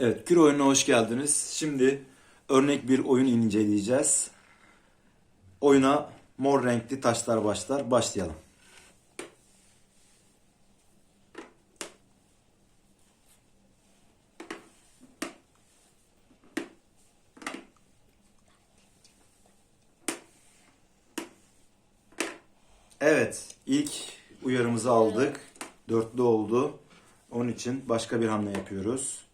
Evet, Kür oyununa hoş geldiniz. Şimdi örnek bir oyun inceleyeceğiz. Oyuna mor renkli taşlar başlar. Başlayalım. Evet, ilk uyarımızı aldık. Dörtlü oldu. Onun için başka bir hamle yapıyoruz.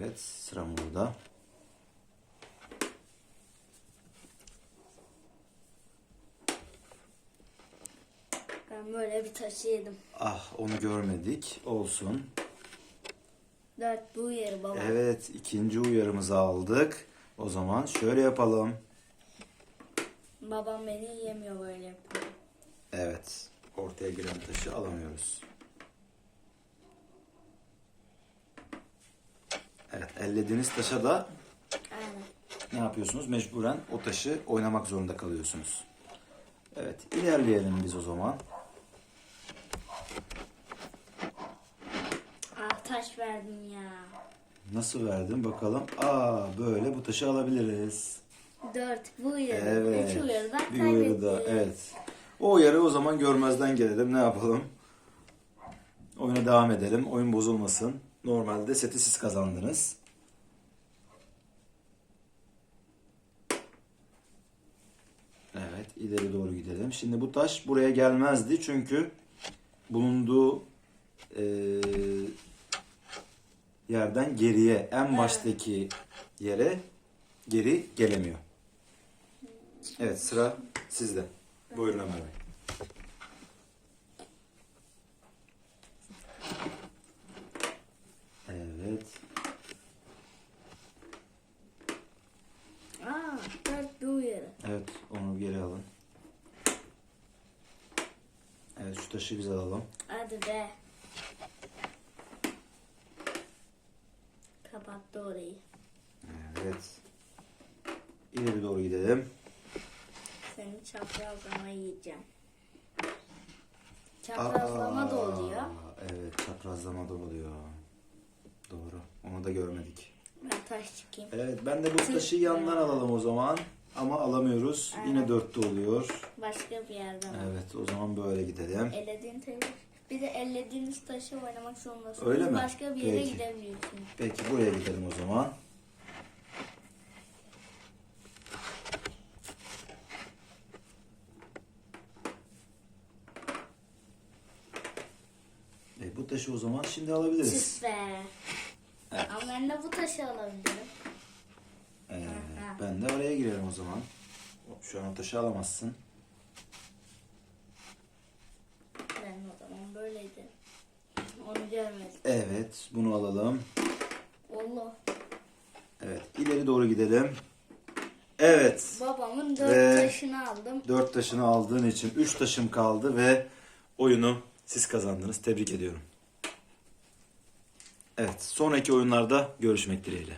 Evet, sıra burada. Ben böyle bir taşı yedim. Ah, onu görmedik. Olsun. Dört bu yeri baba. Evet, ikinci uyarımızı aldık. O zaman şöyle yapalım. Babam beni yemiyor böyle yapıyor. Evet, ortaya giren taşı alamıyoruz. Evet, ellediğiniz taşa da Aynen. ne yapıyorsunuz? Mecburen o taşı oynamak zorunda kalıyorsunuz. Evet, ilerleyelim biz o zaman. Ah taş verdim ya. Nasıl verdim bakalım. Aa, böyle bu taşı alabiliriz. Dört bu yeri. Evet. Üç uyarıdan Bir uyarı da, evet. O uyarı o zaman görmezden gelelim. Ne yapalım? Oyuna devam edelim. Oyun bozulmasın. Normalde seti siz kazandınız. Evet, ileri gidelim. Şimdi bu taş buraya gelmezdi çünkü bulunduğu eee, yerden geriye, en baştaki yere geri gelemiyor. Evet, sıra sizde. Buyurun Ömer Bey. Evet. Aa dört bu uyarı. Evet, onu geri alın. Evet, şu taşı biz alalım. Hadi be. Kapattı orayı. Evet. İleri doğru gidelim. Seni çaprazlama yiyeceğim. Çaprazlama da oluyor. Aa, Evet, çaprazlama da oluyor. Doğru. Onu da görmedik. Ben taş çıkayım. Evet, ben de bu taşı yandan alalım o zaman. Ama alamıyoruz. Yine dörtte oluyor. Başka bir yerden. Evet, o zaman böyle gidelim. Ellediğin taşı. Bir de ellediğiniz taşı oynamak zorundasınız. Öyle mi? Başka bir yere Peki. gidebiliyorsunuz. Peki buraya gidelim o zaman. E, bu taşı o zaman şimdi alabiliriz. Be. Evet. Ama ben de bu taşı alabilirim. Aha. Ben de oraya girerim o zaman. Şu an taşı alamazsın. Ben o zaman böyleydi. Onu görmedim. Evet, bunu alalım. Allah. Evet, ileri doğru gidelim. Evet, Babamın dört Ve- taşını aldım. dört taşını aldığın için üç taşım kaldı ve oyunu siz kazandınız. Tebrik ediyorum. Evet, sonraki oyunlarda görüşmek dileğiyle.